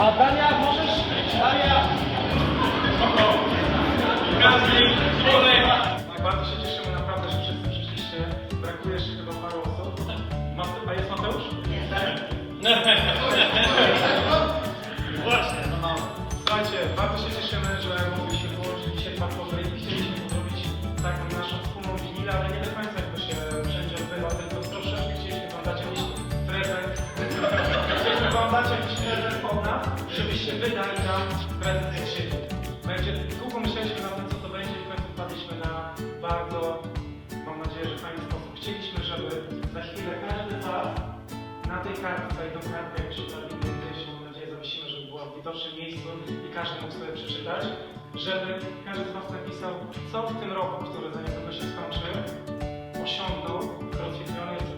A Dania, możesz? Dania! Tak, bardzo się cieszymy naprawdę, że wszyscy przyszliście. Brakuje jeszcze chyba paru osób. Mate- a jest Mateusz? Właśnie, no. Słuchajcie, bardzo się cieszymy, że mogliśmy połączyć dzisiaj dwa kluby i chcieliśmy zrobić taką naszą wspólną wigilię, ale nie do końca jak to się wszędzie odbywa, tylko troszeczkę chcieliśmy wam dać jakiś prezent. Chcieliśmy wam dać jakiś żebyście wydali nam prezent od siebie. Będzie, długo myśleliśmy nad tym, co to będzie i w końcu wpadliśmy na bardzo, mam nadzieję, że fajny sposób. Chcieliśmy, żeby za chwilę każdy z was na tej kartce tą kartkę, jak przypadnie gdzieś, mam nadzieję, zawiesimy, żeby była w widocznym miejscu i każdy mógł sobie przeczytać, żeby każdy z was napisał, co w tym roku, który za niedługo się skończy, osiągnął, rozwijany jest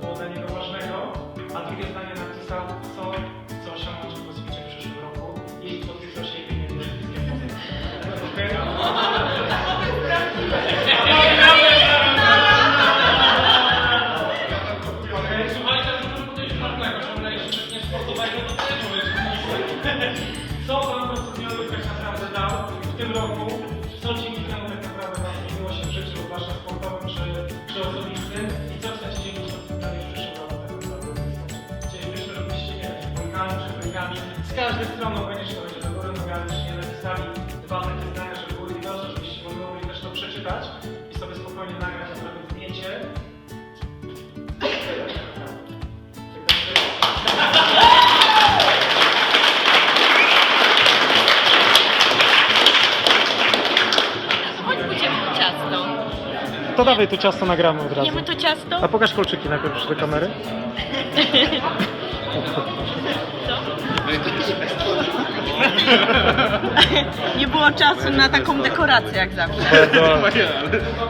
z każdej strony, obojętnie czy to będzie do góry nogami, czy nie napisali dwa takie zdania, żeby były widoczne, żebyście mogli też to przeczytać i sobie spokojnie nagrać na sobie zdjęcie. To dawaj tu ciasto nagramy od razu. Jemy to ciasto? A pokaż kolczyki najpierw do kamery. Nie było czasu na taką dekorację jak zawsze.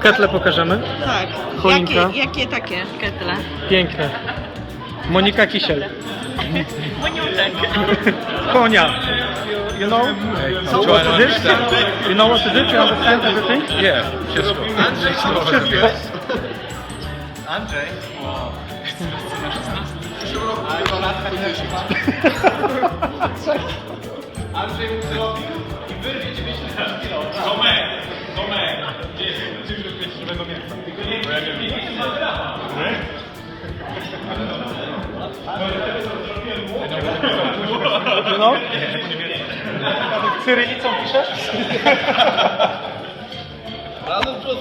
Ketle pokażemy. Tak. Choinka. Jakie, jakie takie ketle? Piękne. Monika Kisiel. Moniutek. Konia. You know what is it? You know what is it? You understand everything? Nie, wszystko. Wszystko. Andrzej. Andrzej mu zrobił i wyrwie 90 kilo. Tomek! Tomek! Gdzie jest? Ty już jest żywego mięsa. Tylko nie wiem. nie- You know? Cyrylicą piszesz? Razem czy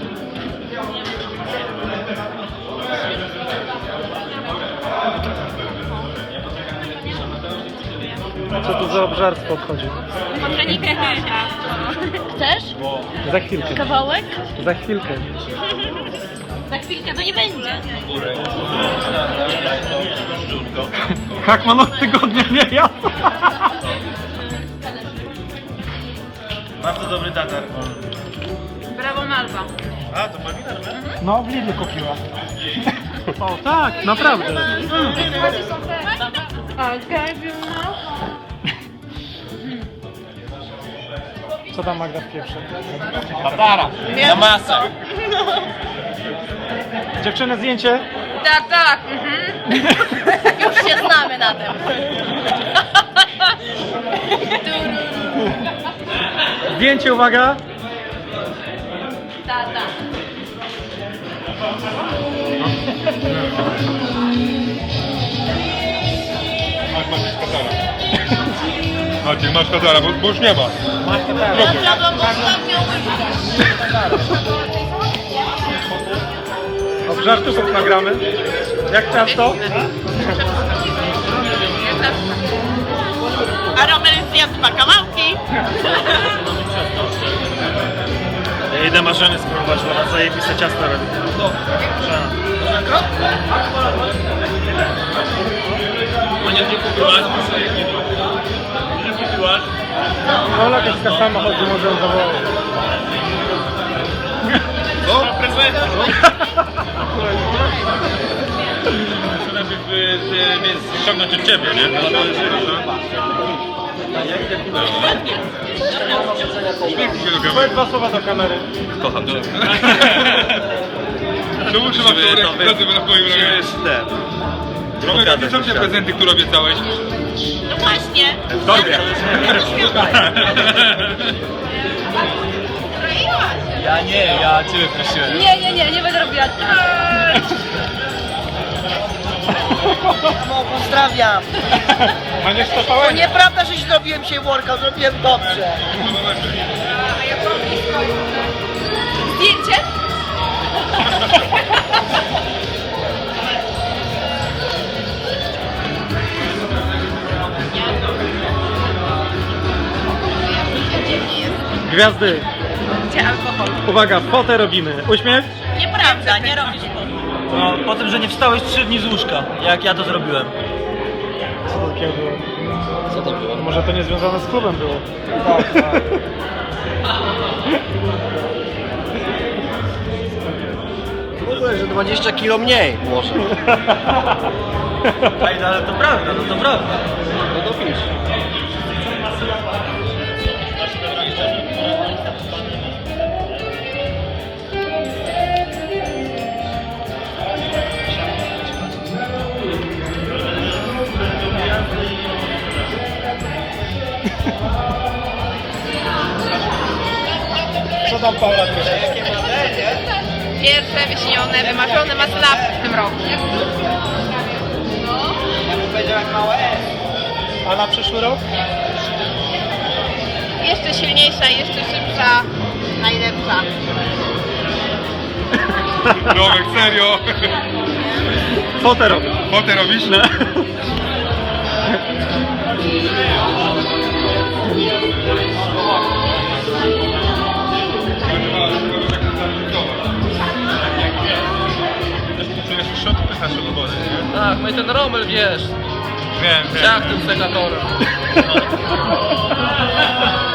Co tu za obżarstwo obchodzi? Chcesz? Za chwilkę. Kawałek? Za chwilkę. Za chwilkę to nie będzie. Hakman od tygodnia nie jadł. Bardzo dobry tatar. Brawo Malwa. A, to robię? No, w Lidlu kupiła. O tak, naprawdę. Co tam Magda w pierwsze? Tatara. Na masę. Dziewczyny, zdjęcie. Tak, tak. Już się znamy na tym. Zdjęcie, uwaga. Tata. Maciek, masz tatara, bo, bo już nie ma. Zjadłam ostatnią łyżkę. Obżartów nagramy. Jak często? A Robert zjadł dwa kawałki. Ja idę marzenie spróbować, bo na zajebiste ciasto robi. Ania, nie? Ola Kieska sama chodzi, może ją zawołać. Co? To y, ty, więc ściągnąć od ciebie, nie? No to jest Uśmiechnij się do Powiedz kamery. dwa słowa do kamery. Kocham cię. Czemu tą rękę na moim ramieniu? a ty co te prezenty, które obiecałeś? No właśnie. Tobie. Ja nie, ja ciebie prosiłem. Nie, nie, nie, nie będę robiła. No, pozdrawiam. Będziesz To stopałem? nieprawda, że zrobiłem się workout, zrobiłem dobrze. Zdjęcie? Gwiazdy. Gdzie alkohol? Uwaga, fotę robimy. Uśmiech? Nieprawda, nie robisz No, po tym, że nie wstałeś trzy dni z łóżka, jak ja to zrobiłem. Co takiego było? Co to było? Może to nie związane z klubem było. Ogóle, że 20 kilo mniej może. Ej, no, ale to prawda, no to prawda. No to pisz. Paula pisze? Pierwsze wyśnione, wymarzone maslapy w tym roku. A na przyszły rok? Jeszcze silniejsza, jeszcze szybsza, najlepsza. Romek, serio? Fotę robię. Fotę robisz? No. Pycha szokowany, nie? Tak, no i ten Rommel, wiesz, Wiem, wiem. jak tym segatorem.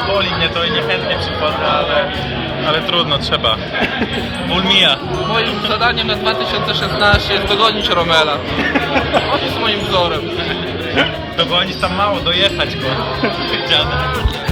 Boli mnie to i niechętnie przychodzę, ale, ale trudno, trzeba. Ból mija. Moim zadaniem na 2016 jest dogonić Romela. On jest moim wzorem. Dogonić tam mało, dojechać go. Dziadek.